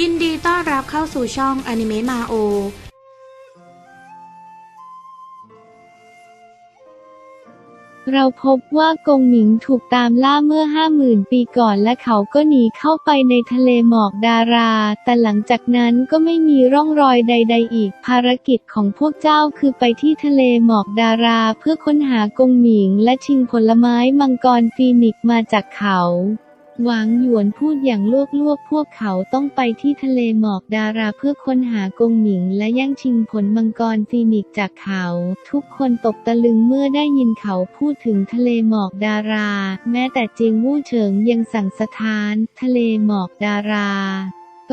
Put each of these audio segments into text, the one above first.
ยินดีต้อนรับเข้าสู่ช่องอนิเมะมาโอเราพบว่ากงหมิงถูกตามล่าเมื่อห้าหมื่นปีก่อนและเขาก็หนีเข้าไปในทะเลหมอกดารา แต่หลังจากนั้นก็ไม่มีร่องรอยใด ๆ อีก ภารกิจของพวกเจ้าคือไปที่ทะเลหมอกดารา เพื่อค้นหากงหมิงและชิงผลไม้มังกรฟีนิกมาจากเขา หวังหยวนพูดอย่างลวกลวกพวกเขาต้องไปที่ทะเลหมอกดาราเพื่อค้นหากงหมิงและแย่งชิงผลมังกรฟีนิกจากเขา ทุกคนตกตะลึงเมื่อได้ยินเขาพูดถึงทะเลหมอกดารา แม้แต่เจียงวู่เฉิงยังสั่งสถาน ทะเลหมอกดารา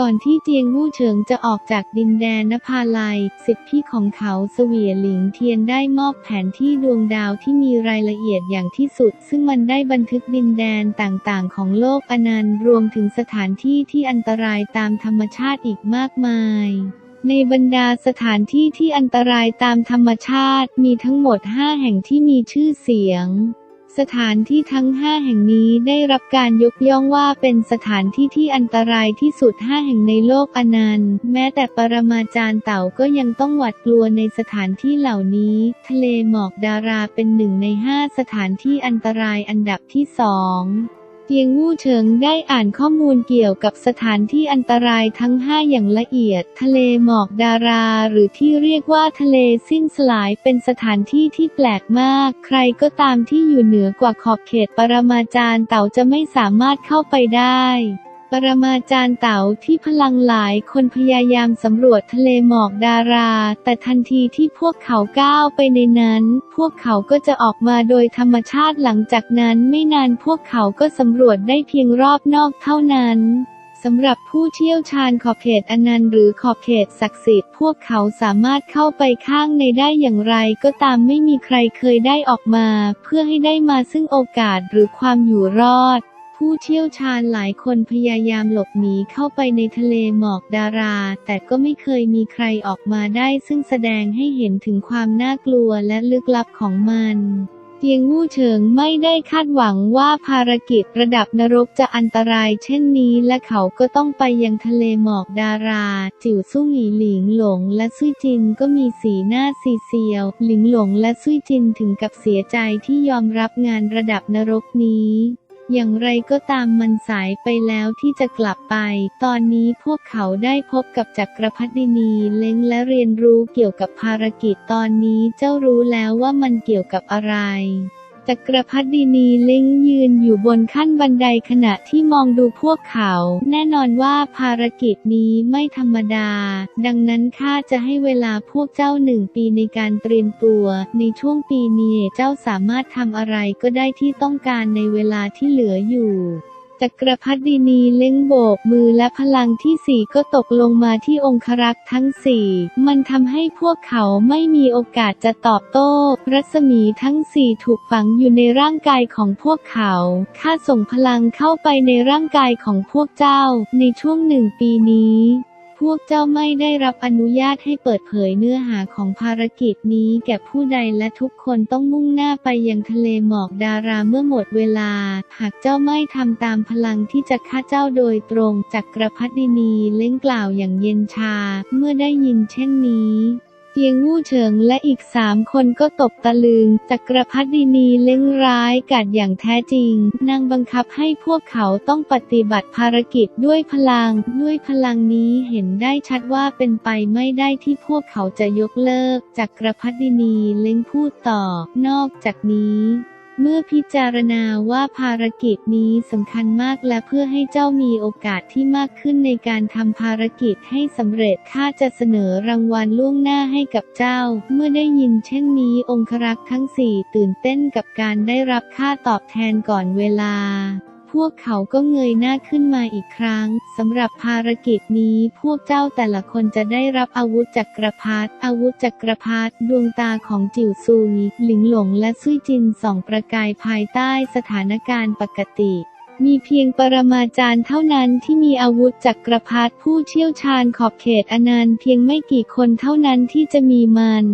ก่อนที่เจียงวู่เฉิงจะออกจากดินแดนนภาลัย สิทธิพี่ของเขาเสวียหลิงเทียนได้มอบแผนที่ดวงดาวที่มีรายละเอียดอย่างที่สุด ซึ่งมันได้บันทึกดินแดนต่างๆ ของโลกอนันต์รวมถึงสถานที่ที่อันตรายตามธรรมชาติอีกมากมายในบรรดาสถานที่ที่อันตรายตามธรรมชาติมีทั้งหมด 5 แห่งที่มีชื่อเสียง สถานที่ทั้ง 5 แห่งนี้ได้รับการยกย่องว่าเป็นสถานที่ที่อันตรายที่สุด 5 แห่งในโลกอนันต์ แม้แต่ปรมาจารย์เต่าก็ยังต้องหวาดกลัวในสถานที่เหล่านี้ ทะเลหมอกดาราเป็นหนึ่งใน 5 สถานที่อันตรายอันดับที่สอง เตียงวู่เฉิงได้อ่านข้อมูลเกี่ยวกับสถานที่อันตรายทั้ง 5 อย่างละเอียด ทะเลหมอกดารา หรือที่เรียกว่าทะเลสิ้นสลายเป็นสถานที่ที่แปลกมาก ใครก็ตามที่อยู่เหนือกว่าขอบเขตปรมาจารย์เต่าจะไม่สามารถเข้าไปได้ ปรมาจารย์เต๋าที่พลังหลายคนพยายามสำรวจทะเลหมอกดารา แต่ทันทีที่พวกเขาก้าวไปในนั้น พวกเขาก็จะออกมาโดยธรรมชาติหลังจากนั้นไม่นานพวกเขาก็สำรวจได้เพียงรอบนอกเท่านั้นสำหรับผู้เชี่ยวชาญขอบเขตอนันต์หรือขอบเขตศักดิ์สิทธิ์พวกเขาสามารถเข้าไปข้างในได้อย่างไรก็ตามไม่มีใครเคยได้ออกมา เพื่อให้ได้มาซึ่งโอกาสหรือความอยู่รอด ผู้เชี่ยวชาญหลายคนพยายามหลบหนีเข้าไปในทะเลหมอกดารา แต่ก็ไม่เคยมีใครออกมาได้ ซึ่งแสดงให้เห็นถึงความน่ากลัวและลึกลับของมันเตียงวู่เฉิงไม่ได้คาดหวังว่าภารกิจระดับนรกจะอันตรายเช่นนี้และเขาก็ต้องไปยังทะเลหมอกดารา จิ๋วสู้หลีหลิงหลงและซุยจินก็มีสีหน้าซีเซียว หลิงหลงและซุยจินถึงกับเสียใจที่ยอมรับงานระดับนรกนี้ อย่างไรก็ตามมันสายไปแล้วที่จะกลับไป ตอนนี้พวกเขาได้พบกับจักรพรรดินีเล้งและเรียนรู้เกี่ยวกับภารกิจตอนนี้เจ้ารู้แล้วว่ามันเกี่ยวกับอะไร จักรพรรดินีเล้งยืนอยู่บนขั้นบันไดขณะที่มองดูพวกเขา แน่นอนว่าภารกิจนี้ไม่ธรรมดา ดังนั้นข้าจะให้เวลาพวกเจ้าหนึ่งปีในการเตรียมตัว ในช่วงปีนี้เจ้าสามารถทำอะไรก็ได้ที่ต้องการในเวลาที่เหลืออยู่ จักรพรรดินีเล้งโบกมือและพลังที่สี่ก็ตกลงมาที่องครักษ์ทั้งสี่ มันทำให้พวกเขาไม่มีโอกาสจะตอบโต้ รัศมีทั้งสี่ถูกฝังอยู่ในร่างกายของพวกเขา ข้าส่งพลังเข้าไปในร่างกายของพวกเจ้าในช่วงหนึ่งปีนี้ พวกเจ้าไม่ได้รับอนุญาตให้เปิดเผยเนื้อหาของภารกิจนี้แก่ผู้ใดและทุกคนต้องมุ่งหน้าไปยังทะเลหมอกดาราเมื่อหมดเวลา หากเจ้าไม่ทำตามพลังที่จะฆ่าเจ้าโดยตรงจักรพรรดินีเล่งกล่าวอย่างเย็นชา เมื่อได้ยินเช่นนี้ เตียงวู่เฉิงและอีกสามคนก็ตกตะลึง จักรพรรดินีเล้งร้ายกัดอย่างแท้จริง นางบังคับให้พวกเขาต้องปฏิบัติภารกิจด้วยพลัง ด้วยพลังนี้เห็นได้ชัดว่าเป็นไปไม่ได้ที่พวกเขาจะยกเลิก จักรพรรดินีเล้งพูดต่อ นอกจากนี้ เมื่อพิจารณาว่าภารกิจนี้สำคัญมากและเพื่อให้เจ้ามีโอกาสที่มากขึ้นในการทำภารกิจให้สำเร็จข้าจะเสนอรางวัลล่วงหน้าให้กับเจ้า เมื่อได้ยินเช่นนี้องครักษ์ทั้งสี่ตื่นเต้นกับการได้รับค่าตอบแทนก่อนเวลา พวกเขาก็เงยหน้าขึ้นมาอีกครั้งสำหรับภารกิจนี้พวกเจ้าแต่ละคนจะได้รับอาวุธจักรพรรดิอาวุธจักรพรรดิดวงตาของจิวซุยหลิงหลงและซุยจินส่องประกายภายใต้สถานการณ์ปกติมีเพียงปรมาจารย์เท่านั้นที่มีอาวุธจักรพรรดิผู้เชี่ยวชาญขอบเขตอนันต์เพียงไม่กี่คนเท่านั้นที่จะมีมัน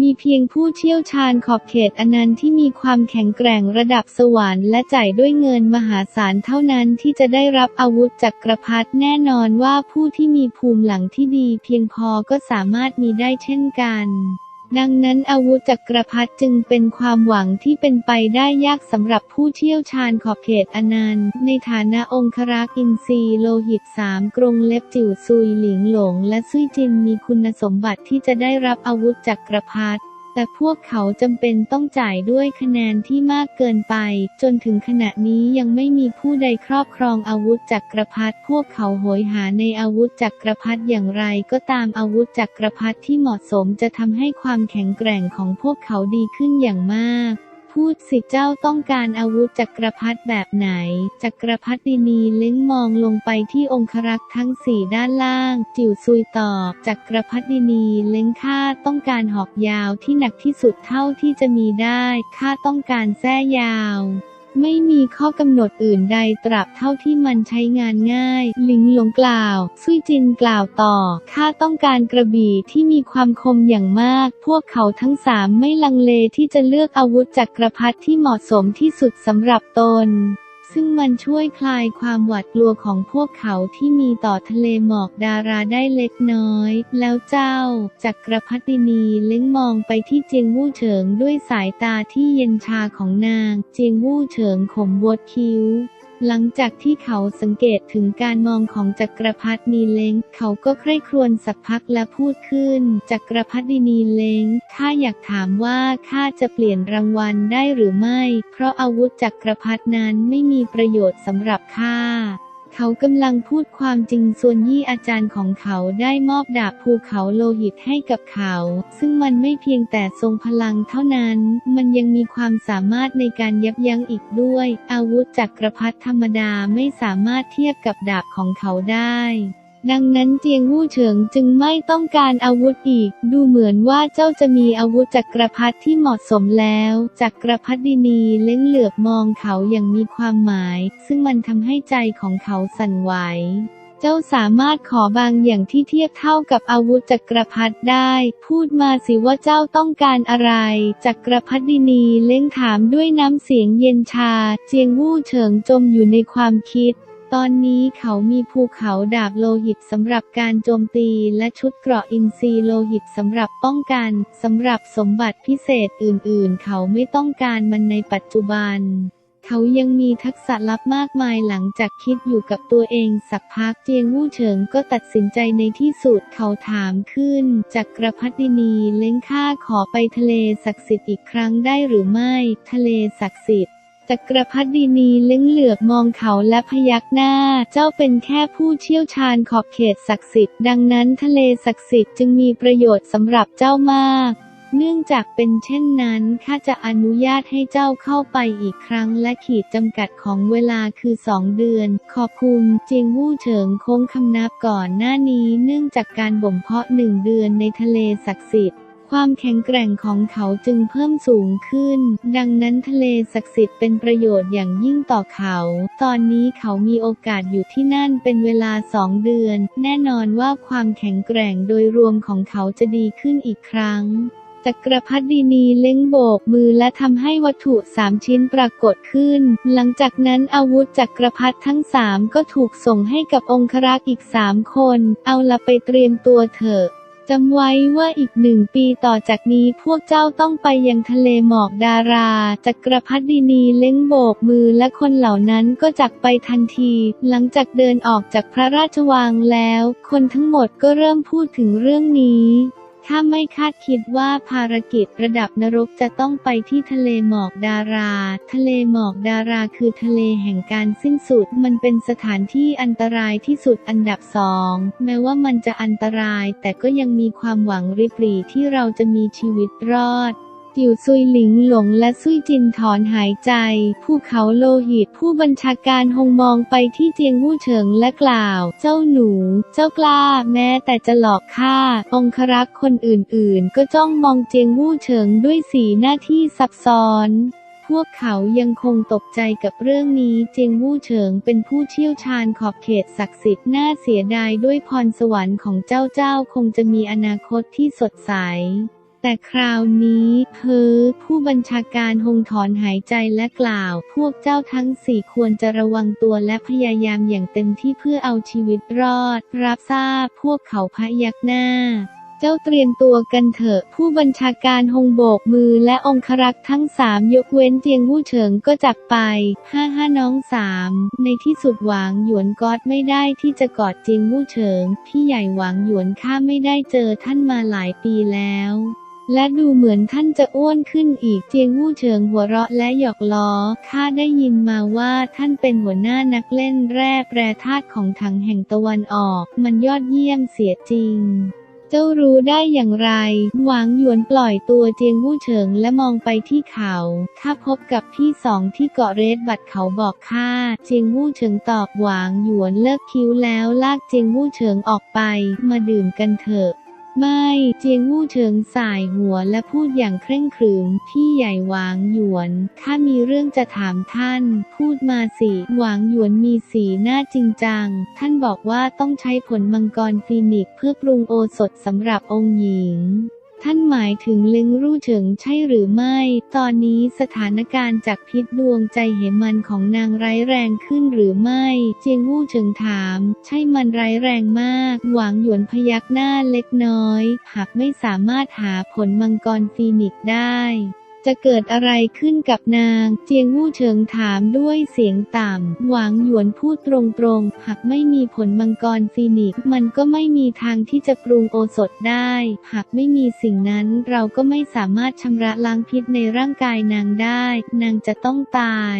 มีเพียงผู้เชี่ยวชาญขอบเขตอนันต์ที่มีความแข็งแกร่งระดับสวรรค์และจ่ายด้วยเงินมหาศาลเท่านั้นที่จะได้รับอาวุธจักรพรรดิแน่นอนว่าผู้ที่มีภูมิหลังที่ดีเพียงพอก็สามารถมีได้เช่นกัน ดังนั้นอาวุธจักรพรรดิจึงเป็นความหวังที่เป็นไปได้ยากสำหรับผู้เชี่ยวชาญขอบเขตอนันต์ ในฐานะองครักษ์อินทรีโลหิตสามกรงเล็บจิ๋วซุยหลิงหลง และซุยจินมีคุณสมบัติที่จะได้รับอาวุธจักรพรรดิ แต่พวกเขาจำเป็นต้องจ่ายด้วยคะแนนที่มากเกินไป จนถึงขณะนี้ยังไม่มีผู้ใดครอบครองอาวุธจักรพรรดิพวกเขาโหยหาในอาวุธจักรพรรดิอย่างไรก็ตามอาวุธจักรพรรดิที่เหมาะสมจะทำให้ความแข็งแกร่งของพวกเขาดีขึ้นอย่างมาก พูดสิเจ้าต้องการอาวุธจักรพรรดิแบบไหน จักรพรรดินีเล้งมองลงไปที่องครักษ์ทั้งสี่ด้านล่าง จิ๋วซุยตอบ จักรพรรดินีเล้งข้าต้องการหอกยาวที่หนักที่สุดเท่าที่จะมีได้ข้าต้องการแส้ยาว ไม่มีข้อกำหนดอื่นใดตราบเท่าที่มันใช้งานง่าย ลิงหลงกล่าว ซุยจินกล่าวต่อ ข้าต้องการกระบี่ที่มีความคมอย่างมาก พวกเขาทั้งสามไม่ลังเลที่จะเลือกอาวุธจักรพรรดิที่เหมาะสมที่สุดสำหรับตน ซึ่งมันช่วยคลายความหวาดกลัวของพวกเขาที่มีต่อทะเลหมอกดาราได้เล็กน้อย แล้วเจ้าจักรพรรดินีเล็งมองไปที่เจียงวู่เฉิงด้วยสายตาที่เย็นชาของนาง เจียงวู่เฉิงขมวดคิ้ว หลังจากที่เขาสังเกตถึงการมองของจักรพรรดินีเล้ง เขาก็ใคร่ครวญสักพักและพูดขึ้น จักรพรรดินีเล้ง ข้าอยากถามว่าข้าจะเปลี่ยนรางวัลได้หรือไม่ เพราะอาวุธจักรพรรดินั้นไม่มีประโยชน์สำหรับข้า เขากำลังพูดความจริงส่วนยี่อาจารย์ของเขาได้มอบดาบภูเขาโลหิตให้กับเขา ซึ่งมันไม่เพียงแต่ทรงพลังเท่านั้น มันยังมีความสามารถในการยับยั้งอีกด้วย อาวุธจักรพรรดิธรรมดาไม่สามารถเทียบกับดาบของเขาได้ ดังนั้นเจียงวู่เฉิงจึงไม่ต้องการอาวุธอีก ดูเหมือนว่าเจ้าจะมีอาวุธจักรพรรดิที่เหมาะสมแล้วจักรพรรดินีเล้งเหลือบมองเขาอย่างมีความหมาย ซึ่งมันทำให้ใจของเขาสั่นไหวเจ้าสามารถขอบางอย่างที่เทียบเท่ากับอาวุธจักรพรรดิได้ พูดมาสิว่าเจ้าต้องการอะไร จักรพรรดินีเล้งถามด้วยน้ำเสียงเย็นชา เจียงวู่เฉิงจมอยู่ในความคิด ตอนนี้เขามีภูเขาดาบโลหิตสำหรับการโจมตีและชุดเกราะอินทรีย์โลหิตสำหรับป้องกันสำหรับสมบัติพิเศษอื่นๆ เขาไม่ต้องการมันในปัจจุบัน เขายังมีทักษะลับมากมายหลังจากคิดอยู่กับตัวเองสักพักเจียงวู่เฉิงก็ตัดสินใจในที่สุดเขาถามขึ้นจักกระพรรดินีเล้งข้าขอไปทะเลศักดิ์สิทธิ์อีกครั้งได้หรือไม่ ทะเลศักดิ์สิทธิ์ จักรพรรดินีเล้งเหลือบมองเขาและพยักหน้า เจ้าเป็นแค่ผู้เชี่ยวชาญขอบเขตศักดิ์สิทธิ์ ดังนั้นทะเลศักดิ์สิทธิ์จึงมีประโยชน์สำหรับเจ้ามาก เนื่องจากเป็นเช่นนั้นข้าจะอนุญาตให้เจ้าเข้าไปอีกครั้งและขีดจำกัดของเวลาคือสองเดือน ขอบคุณเจียงวู่เฉิงโค้งคำนับก่อนหน้านี้ เนื่องจากการบ่มเพาะหนึ่งเดือนในทะเลศักดิ์สิทธิ์ ความแข็งแกร่งของเขาจึงเพิ่มสูงขึ้น ดังนั้นทะเลศักดิ์สิทธิ์เป็นประโยชน์อย่างยิ่งต่อเขา ตอนนี้เขามีโอกาสอยู่ที่นั่นเป็นเวลาสองเดือน แน่นอนว่าความแข็งแกร่งโดยรวมของเขาจะดีขึ้นอีกครั้งจักรพรรดินีเล้งโบกมือและทำให้วัตถุสามชิ้นปรากฏขึ้น หลังจากนั้นอาวุธจักรพรรดิทั้งสามก็ถูกส่งให้กับองครักษ์อีกสามคน เอาละไปเตรียมตัวเถอะ จำไว้ว่าอีกหนึ่งปีต่อจากนี้พวกเจ้าต้องไปยังทะเลหมอกดาราจักรพรรดินีเล้งโบกมือและคนเหล่านั้นก็จักไปทันที หลังจากเดินออกจากพระราชวังแล้ว คนทั้งหมดก็เริ่มพูดถึงเรื่องนี้ ถ้าไม่คาดคิดว่าภารกิจระดับนรกจะต้องไปที่ทะเลหมอกดารา ทะเลหมอกดาราคือทะเลแห่งการสิ้นสุด มันเป็นสถานที่อันตรายที่สุดอันดับสอง แม้ว่ามันจะอันตราย แต่ก็ยังมีความหวังริบหรี่ที่เราจะมีชีวิตรอด จิ๋วซุยหลิงหลงและซุยจินถอนหายใจ ภูเขาโลหิตผู้บัญชาการหงมองไปที่เจียงวู่เฉิงและกล่าว เจ้าหนู เจ้ากล้า แม้แต่จะหลอกข้า องครักษ์คนอื่นๆ ก็จ้องมองเจียงวู่เฉิงด้วยสีหน้าที่ซับซ้อนพวกเขายังคงตกใจกับเรื่องนี้เจียงวู่เฉิงเป็นผู้เชี่ยวชาญขอบเขตศักดิ์สิทธิ์น่าเสียดายด้วยพรสวรรค์ของเจ้าเจ้าคงจะมีอนาคตที่สดใส แต่คราวนี้เฮ้อผู้บัญชาการฮงถอนหายใจและกล่าว พวกเจ้าทั้งสี่ควรจะระวังตัวและพยายามอย่างเต็มที่เพื่อเอาชีวิตรอด รับทราบพวกเขาพยักหน้าเจ้าเตรียมตัวกันเถอะ ผู้บัญชาการฮงโบกมือและองครักษ์ทั้งสามยกเว้นเจียงวู่เฉิงก็จักไปห้าห้าน้องสามในที่สุดหวางหยวนกอดไม่ได้ที่จะกอดเจียงวู่เฉิง พี่ใหญ่หวางหยวนข้าไม่ได้เจอท่านมาหลายปีแล้ว และดูเหมือนท่านจะอ้วนขึ้นอีกเจียงวู่เฉิงหัวเราะและหยอกล้อ ข้าได้ยินมาว่าท่านเป็นหัวหน้านักเล่นแร่แปรธาตุของถังแห่งตะวันออก มันยอดเยี่ยมเสียจริง เจ้ารู้ได้อย่างไร หวางหยวนปล่อยตัวเจียงวู่เฉิงและมองไปที่เขาข้าพบกับพี่สองที่เกาะเรดบัตรเขาบอกข้า เจียงวู่เฉิงตอบหวางหยวนเลิกคิ้วแล้วลากเจียงวู่เฉิงออกไป มาดื่มกันเถอะ ไม่ เจียงวู่เฉิงสายหัวและพูดอย่างเคร่งครึม พี่ใหญ่หวางหยวน ข้ามีเรื่องจะถามท่าน พูดมาสิ หวางหยวนมีสีหน้าจริงจัง ท่านบอกว่าต้องใช้ผลมังกรฟีนิกซ์เพื่อปรุงโอสถสำหรับองค์หญิง ท่านหมายถึงลึงรู่เฉิงใช่หรือไม่ ตอนนี้สถานการณ์จากพิษดวงใจเหมันของนางร้ายแรงขึ้นหรือไม่ เจียงวู่เฉิงถาม ใช่มันร้ายแรงมาก หวางหยวนพยักหน้าเล็กน้อย หากไม่สามารถหาผลมังกรฟีนิกได้ จะเกิดอะไรขึ้นกับนาง เจียงวู่เฉิงถามด้วยเสียงต่ำ หวางหยวนพูดตรงๆ หากไม่มีผลมังกรฟีนิกมันก็ไม่มีทางที่จะปรุงโอสถได้ หากไม่มีสิ่งนั้นเราก็ไม่สามารถชำระล้างพิษในร่างกายนางได้ นางจะต้องตาย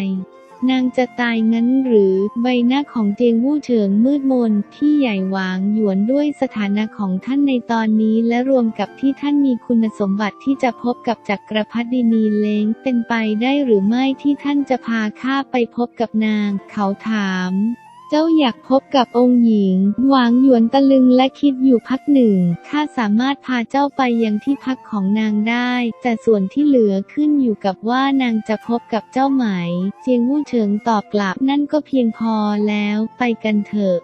นางจะตายงั้นหรือ ใบหน้าของเจียงวู่เฉิงมืดมนที่ใหญ่หวางหยวนด้วยสถานะของท่านในตอนนี้และรวมกับที่ท่านมีคุณสมบัติที่จะพบกับจักรพรรดินีเล้งเป็นไปได้หรือไม่ที่ท่านจะพาข้าไปพบกับนาง เขาถาม เจ้าอยากพบกับองค์หญิง หวางหยวนตะลึงและคิดอยู่พักหนึ่ง ข้าสามารถพาเจ้าไปยังที่พักของนางได้ แต่ส่วนที่เหลือขึ้นอยู่กับว่านางจะพบกับเจ้าไหม เจียงวู่เฉิงตอบกลับนั่นก็เพียงพอแล้ว ไปกันเถอะ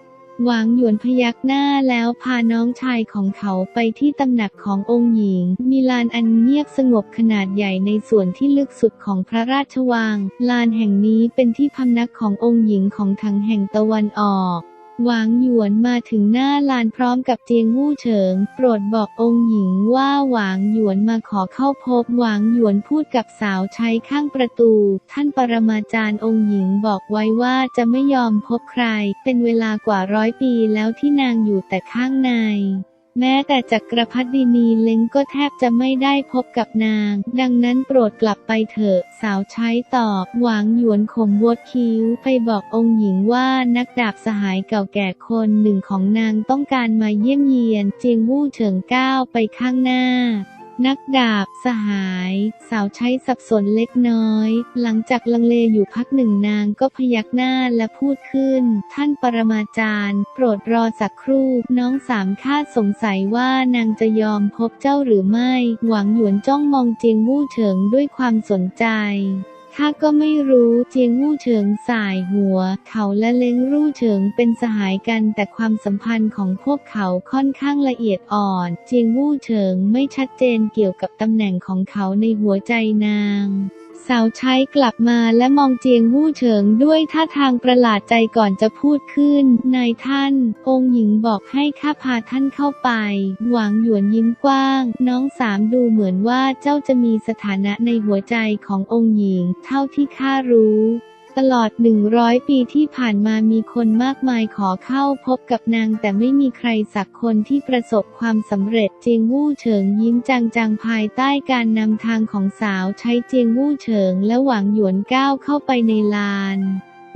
หวางหยวนพยักหน้าแล้วพาน้องชายของเขาไปที่ตำหนักขององค์หญิง มีลานอันเงียบสงบขนาดใหญ่ในส่วนที่ลึกสุดของพระราชวัง ลานแห่งนี้เป็นที่พำนักขององค์หญิงของทั้งแห่งตะวันออก หวางหยวนมาถึงหน้าลานพร้อมกับเจียงวู่เฉิง โปรดบอกองค์หญิงว่าหวางหยวนมาขอเข้าพบ หวางหยวนพูดกับสาวใช้ข้างประตู ท่านปรมาจารย์องค์หญิงบอกไว้ว่าจะไม่ยอมพบใคร เป็นเวลากว่าร้อยปีแล้วที่นางอยู่แต่ข้างใน แม้แต่จักรพรรดินีเล้งก็แทบจะไม่ได้พบกับนาง ดังนั้นโปรดกลับไปเถอะ สาวใช้ตอบ หวางหยวนขมวดคิ้ว ไปบอกองค์หญิงว่านักดาบสหายเก่าแก่คนหนึ่งของนางต้องการมาเยี่ยมเยียน เจียงวู่เฉิงก้าวไปข้างหน้า นักดาบ สหาย สาวใช้สับสนเล็กน้อย หลังจากลังเลอยู่พักหนึ่งนางก็พยักหน้าและพูดขึ้น ท่านปรมาจารย์ โปรดรอสักครู่ น้องสามข้าสงสัยว่านางจะยอมพบเจ้าหรือไม่ หวังหยวนจ้องมองเจียงวู่เฉิงด้วยความสนใจ ข้าก็ไม่รู้เจียงวู่เฉิงสายหัว เขาและเล้งรู่เฉิงเป็นสหายกันแต่ความสัมพันธ์ของพวกเขาค่อนข้างละเอียดอ่อน เจียงวู่เฉิงไม่ชัดเจนเกี่ยวกับตำแหน่งของเขาในหัวใจนาง สาวใช้กลับมาและมองเจียงวู่เฉิงด้วยท่าทางประหลาดใจก่อนจะพูดขึ้น นายท่าน องค์หญิงบอกให้ข้าพาท่านเข้าไป หวังหยวนยิ้มกว้าง น้องสามดูเหมือนว่าเจ้าจะมีสถานะในหัวใจขององค์หญิง เท่าที่ข้ารู้ ตลอด 100 ปีที่ผ่านมามีคนมากมายขอเข้าพบกับนาง แต่ไม่มีใครสักคนที่ประสบความสำเร็จเจียงวู่เฉิงยิ้มจางๆภายใต้การนำทางของสาวใช้เจียงวู่เฉิงและหวังหยวนก้าวเข้าไปในลาน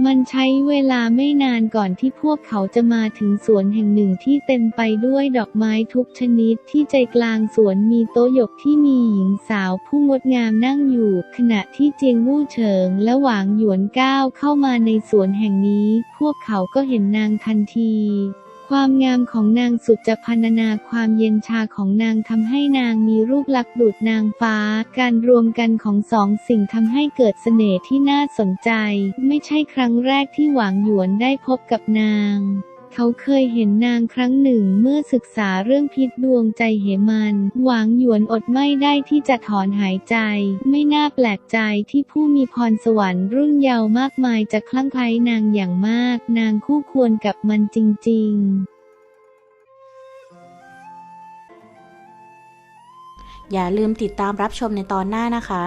มันใช้เวลาไม่นานก่อนที่พวกเขาจะมาถึงสวนแห่งหนึ่งที่เต็มไปด้วยดอกไม้ทุกชนิดที่ใจกลางสวนมีโต๊ะหยกที่มีหญิงสาวผู้งดงามนั่งอยู่ ขณะที่เจียงวู่เฉิงและหวางหยวนก้าวเข้ามาในสวนแห่งนี้ พวกเขาก็เห็นนางทันที ความงามของนางสุดจะพรรณนาความเย็นชาของนางทำให้นางมีรูปลักษณ์ดูดนางฟ้า การรวมกันของสองสิ่งทำให้เกิดเสน่ห์ที่น่าสนใจ ไม่ใช่ครั้งแรกที่หวางหยวนได้พบกับนาง เขาเคยเห็นนางครั้งหนึ่งเมื่อศึกษาเรื่องพิษดวงใจเหมัน หวางหยวนอดไม่ได้ที่จะถอนหายใจ ไม่น่าแปลกใจที่ผู้มีพรสวรรค์รุ่นเยาว์มากมายจะคลั่งไคล้นางอย่างมาก นางคู่ควรกับมันจริง ๆอย่าลืมติดตามรับชมในตอนหน้านะคะ